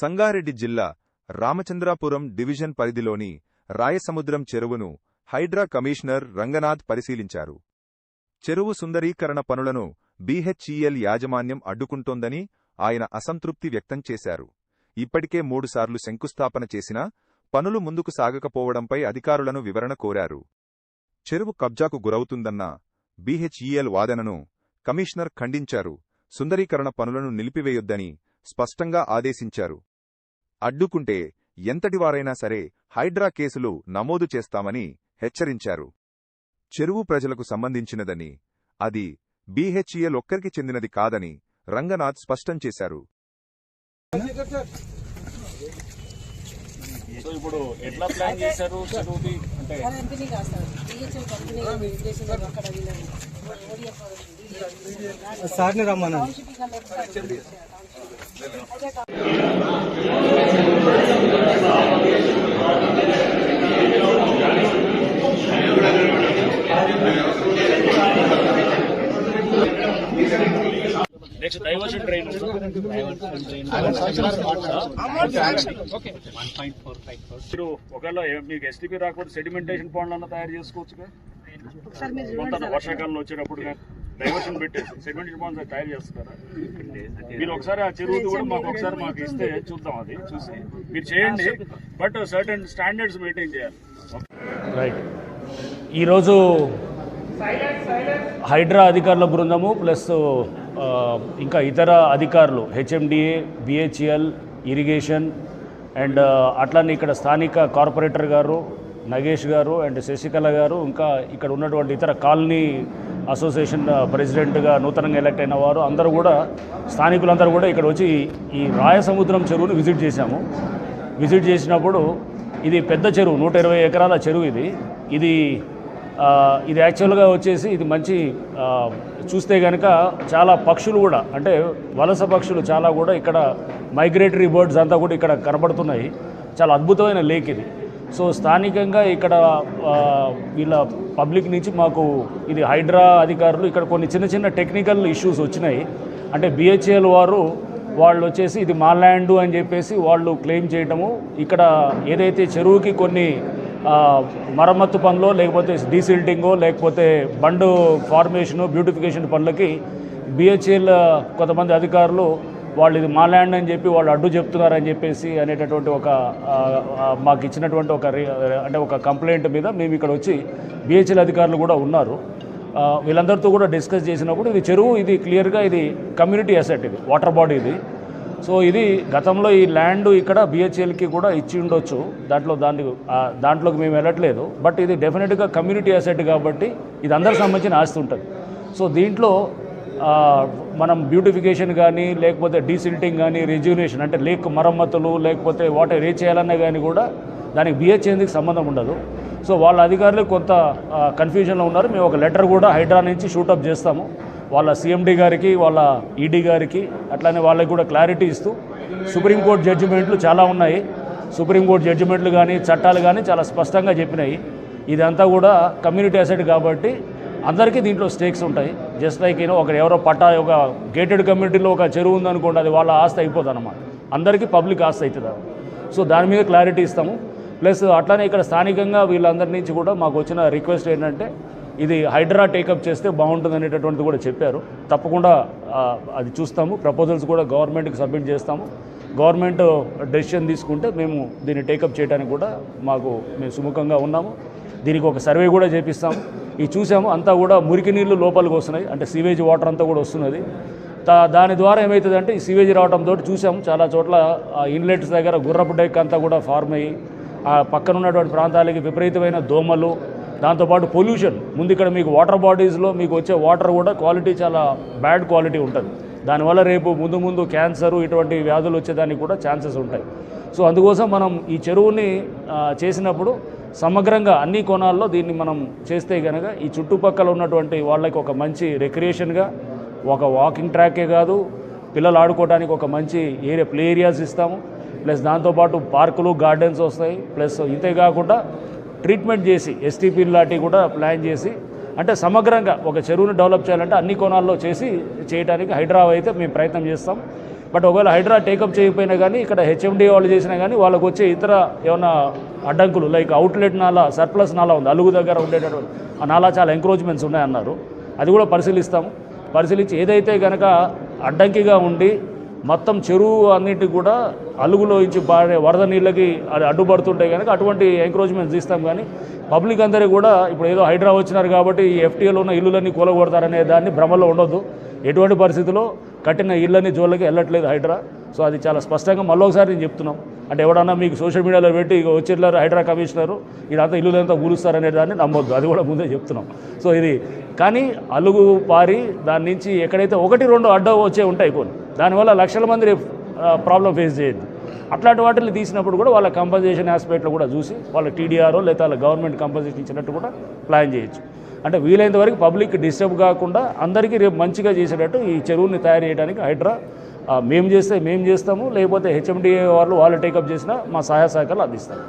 సంగారెడ్డి జిల్లా రామచంద్రాపురం డివిజన్ పరిధిలోని రాయసముద్రం చెరువును హైడ్రా కమిషనర్ రంగనాథ్ పరిశీలించారు. చెరువు సుందరీకరణ పనులను బీహెచ్ఈఎల్ యాజమాన్యం అడ్డుకుంటోందని ఆయన అసంతృప్తి వ్యక్తం చేశారు. ఇప్పటికే మూడుసార్లు శంకుస్థాపన చేసినా పనులు ముందుకు సాగకపోవడంపై అధికారులను వివరణ కోరారు. చెరువు కబ్జాకు గురవుతుందన్న బీహెచ్ఈఎల్ వాదనను కమిషనర్ ఖండించారు. సుందరీకరణ పనులను నిలిపివేయొద్దని స్పష్టంగా ఆదేశించారు. అడ్డుకుంటే ఎంతటివారైనా సరే హైడ్రా కేసులు నమోదు చేస్తామని హెచ్చరించారు. చెరువు ప్రజలకు సంబంధించినదని అది బీహెచ్ఈఎల్ ఒక్కరికి చెందినది కాదని రంగనాథ్ స్పష్టం చేశారు. సో ఇప్పుడు ఎట్లా ప్లాన్ అంటే సార్ని రమ్మనండి. కాదు. నెక్స్ట్ డైవర్షన్ డ్రైన్ మీరు ఒకవేళ మీకు ఎస్టీపీ రాకపోతే సెడిమెంటేషన్ పాండ్లన్నా తయారు చూడండి సార్. వర్షాకాలంలో వచ్చేటప్పుడు డైవర్షన్ పెట్టేసి సెడిమెంటేషన్ పాండ్స్ తయారు చేస్తున్నారా? మీరు ఒకసారి ఆ చెరువుది కూడా మాకు ఒకసారి మాకు ఇస్తే చూద్దాం అది చూసి. మీరు చేయండి బట్ సర్టన్ స్టాండర్డ్స్ మెయింటైన్ చేయాలి. రైట్ ఈరోజు హైడ్రా అధికారుల బృందము ప్లస్ ఇంకా ఇతర అధికారులు హెచ్ఎండిఏ బిహెచ్ఎల్ ఇరిగేషన్ అండ్ అట్లనే ఇక్కడ స్థానిక కార్పొరేటర్ గారు నగేష్ గారు అండ్ శశికళ గారు ఇంకా ఇక్కడ ఉన్నటువంటి ఇతర కాలనీ అసోసియేషన్ ప్రెసిడెంట్గా నూతనంగా ఎలక్ట్ అయిన వారు అందరూ కూడా స్థానికులందరూ కూడా ఇక్కడ వచ్చి ఈ రాయసముద్రం చెరువును విజిట్ చేశాము. విజిట్ చేసినప్పుడు ఇది పెద్ద చెరువు నూట ఇరవై ఎకరాల చెరువు ఇది. ఇది ఇది యాక్చువల్గా వచ్చేసి ఇది మంచి చూస్తే కనుక చాలా పక్షులు కూడా అంటే వలస పక్షులు చాలా కూడా ఇక్కడ మైగ్రేటరీ బర్డ్స్ అంతా కూడా ఇక్కడ కనబడుతున్నాయి. చాలా అద్భుతమైన లేక్ ఇది. సో స్థానికంగా ఇక్కడ వీళ్ళ పబ్లిక్ నుంచి మాకు ఇది హైడ్రా అధికారులు ఇక్కడ కొన్ని చిన్న చిన్న టెక్నికల్ ఇష్యూస్ వచ్చినాయి. అంటే బిహెచ్ఎల్ వారు వాళ్ళు వచ్చేసి ఇది మా ల్యాండ్ అని చెప్పేసి వాళ్ళు క్లెయిమ్ చేయటము ఇక్కడ ఏదైతే చెరువుకి కొన్ని మరమ్మత్తు పనులు లేకపోతే డీసిల్టింగో లేకపోతే బండు ఫార్మేషను బ్యూటిఫికేషన్ పనులకి బిహెచ్ఎల్ కొంతమంది అధికారులు వాళ్ళు ఇది మా ల్యాండ్ అని చెప్పి వాళ్ళు అడ్డు చెప్తున్నారని చెప్పేసి అనేటటువంటి ఒక మాకు ఇచ్చినటువంటి ఒక రి- అంటే ఒక కంప్లైంట్ మీద మేము ఇక్కడ వచ్చి బిహెచ్ఎల్ అధికారులు కూడా ఉన్నారు. వీళ్ళందరితో కూడా డిస్కస్ చేసినప్పుడు ఇది చెరువు ఇది క్లియర్గా ఇది కమ్యూనిటీ అసెట్ ఇది వాటర్ బాడీ ఇది. సో ఇది గతంలో ఈ ల్యాండ్ ఇక్కడ బిహెచ్ఎల్కి కూడా ఇచ్చి ఉండొచ్చు. దాంట్లో దాన్ని దాంట్లోకి మేము వెళ్ళట్లేదు. బట్ ఇది డెఫినెట్గా కమ్యూనిటీ అసెట్ కాబట్టి ఇది అందరికి సంబంధించిన ఆస్తి ఉంటుంది. సో దీంట్లో మనం బ్యూటిఫికేషన్ కానీ లేకపోతే డీసిల్టింగ్ కానీ రెజ్యూనేషన్ అంటే లేక్ మరమ్మతులు లేకపోతే వాటర్ రీచ్ చేయాలన్నా కానీ కూడా దానికి బిహెచ్ఎందికి సంబంధం ఉండదు. సో వాళ్ళ అధికారులు కొంత కన్ఫ్యూజన్లో ఉన్నారు. మేము ఒక లెటర్ కూడా హైడ్రా నుంచి షూటప్ చేస్తాము. వాళ్ళ సీఎండీ గారికి వాళ్ళ ఈడీ గారికి అట్లానే వాళ్ళకి కూడా క్లారిటీ ఇస్తూ సుప్రీంకోర్టు జడ్జిమెంట్లు చాలా ఉన్నాయి. సుప్రీంకోర్టు జడ్జిమెంట్లు కానీ చట్టాలు కానీ చాలా స్పష్టంగా చెప్పినాయి. ఇదంతా కూడా కమ్యూనిటీ అసెట్ కాబట్టి అందరికీ దీంట్లో స్టేక్స్ ఉంటాయి. జస్ట్ లైక్ యూనో ఒక ఎవరో పట్టా ఒక గేటెడ్ కమ్యూనిటీలో ఒక చెరువు ఉందనుకోండి అది వాళ్ళ ఆస్తి అయిపోతుంది అనమాట అందరికీ పబ్లిక్ ఆస్తి అవుతుంది సో దాని మీద క్లారిటీ ఇస్తాము. ప్లస్ అట్లానే ఇక్కడ స్థానికంగా వీళ్ళందరి నుంచి కూడా మాకు వచ్చిన రిక్వెస్ట్ ఏంటంటే ఇది హైడ్రా టేకప్ చేస్తే బాగుంటుంది అనేటటువంటిది కూడా చెప్పారు. తప్పకుండా అది చూస్తాము. ప్రపోజల్స్ కూడా గవర్నమెంట్కి సబ్మిట్ చేస్తాము. గవర్నమెంట్ డెసిషన్ తీసుకుంటే మేము దీన్ని టేకప్ చేయడానికి కూడా మాకు మేము సుముఖంగా ఉన్నాము. దీనికి ఒక సర్వే కూడా చేపిస్తాము. ఇవి చూసాము అంతా కూడా మురికి నీళ్ళు లోపలికి వస్తున్నాయి. అంటే సీవేజ్ వాటర్ అంతా కూడా వస్తున్నది. దాని ద్వారా ఏమవుతుందంటే ఈ సీవేజ్ రావడంతో చూసాము చాలా చోట్ల ఇన్లెట్స్ దగ్గర గుర్రపు డెక్ అంతా కూడా ఫార్మ్ అయ్యి ఆ పక్కన ఉన్నటువంటి ప్రాంతాలకి విపరీతమైన దోమలు దాంతోపాటు పొల్యూషన్ ముందు ఇక్కడ మీకు వాటర్ బాడీస్లో మీకు వచ్చే వాటర్ కూడా క్వాలిటీ చాలా బ్యాడ్ క్వాలిటీ ఉంటుంది. దానివల్ల రేపు ముందు ముందు క్యాన్సర్ ఇటువంటి వ్యాధులు వచ్చేదానికి కూడా ఛాన్సెస్ ఉంటాయి. సో అందుకోసం మనం ఈ చెరువుని చేసినప్పుడు సమగ్రంగా అన్ని కోణాల్లో దీన్ని మనం చేస్తే కనుక ఈ చుట్టుపక్కల ఉన్నటువంటి వాళ్ళకి ఒక మంచి రిక్రియేషన్గా ఒక వాకింగ్ ట్రాకే కాదు పిల్లలు ఆడుకోవడానికి ఒక మంచి ఏరియా ప్లే ఏరియాస్ ఇస్తాము. ప్లస్ దాంతోపాటు పార్కులు గార్డెన్స్ వస్తాయి. ప్లస్ ఇంతే కాకుండా ట్రీట్మెంట్ చేసి ఎస్టీపీ లాంటివి కూడా ప్లాన్ చేసి అంటే సమగ్రంగా ఒక చెరువును డెవలప్ చేయాలంటే అన్ని కోణాల్లో చేసి చేయడానికి హైడ్రా అయితే మేము ప్రయత్నం చేస్తాం. బట్ ఒకవేళ హైడ్రా టేకప్ చేయకపోయినా కానీ ఇక్కడ హెచ్ఎండి వాళ్ళు చేసినా కానీ వాళ్ళకు వచ్చే ఇతర ఏమైనా అడ్డంకులు లైక్ అవుట్లెట్ నాలా సర్ప్లస్ నాలా ఉంది అలుగు దగ్గర ఉండేటటువంటి ఆ నాలా చాలా ఎంక్రోచ్మెంట్స్ ఉన్నాయన్నారు. అది కూడా పరిశీలిస్తాము పరిశీలించి ఏదైతే కనుక అడ్డంకిగా ఉండి మొత్తం చెరువు అన్నిటికి కూడా అలుగులో ఇచ్చి పాడే వరద నీళ్ళకి అది అడ్డుపడుతుంటే కనుక అటువంటి ఎంక్రోచ్మెంట్స్ ఇస్తాం కానీ పబ్లిక్ అందరూ కూడా ఇప్పుడు ఏదో హైడ్రా వచ్చినారు కాబట్టి ఈ ఎఫ్టీఏలో ఉన్న ఇల్లులన్నీ కూలగొడతారనే దాన్ని భ్రమలో ఉండొద్దు. ఎటువంటి పరిస్థితుల్లో కట్టిన ఇళ్ళని జోళ్ళకి వెళ్ళట్లేదు హైడ్రా. సో అది చాలా స్పష్టంగా మళ్ళీ ఒకసారి నేను చెప్తున్నాం. అంటే ఎవడన్నా మీకు సోషల్ మీడియాలో పెట్టి ఇక వచ్చేట్లేరు హైడ్రా కమిషనరు ఇదంతా ఇల్లులంతా కూలుస్తారనే దాన్ని నమ్మొద్దు. అది కూడా ముందే చెప్తున్నాం. సో ఇది కానీ అలుగు పారి దాని నుంచి ఎక్కడైతే ఒకటి రెండు అడ్డ వచ్చే ఉంటాయి కొన్ని. దానివల్ల లక్షల మంది ప్రాబ్లం ఫేస్ చేయొద్దు. అట్లాంటి వాటిని తీసినప్పుడు కూడా వాళ్ళ కంపన్సేషన్ ఆస్పెక్ట్లో కూడా చూసి వాళ్ళ టీడీఆర్ఓ లేదా వాళ్ళ గవర్నమెంట్ కంపన్సేషన్ ఇచ్చినట్టు కూడా ప్లాన్ చేయొచ్చు. అంటే వీలైనంత వరకు పబ్లిక్ డిస్టర్బ్ కాకుండా అందరికీ రేపు మంచిగా చేసేటట్టు ఈ చెరువుని తయారు చేయడానికి హైడ్రా మేము చేస్తే మేము చేస్తాము లేకపోతే హెచ్ఎండిఏ వాళ్ళు వాళ్ళు టేకప్ చేసినా మా సహాయ సహకారాలు అందిస్తారు.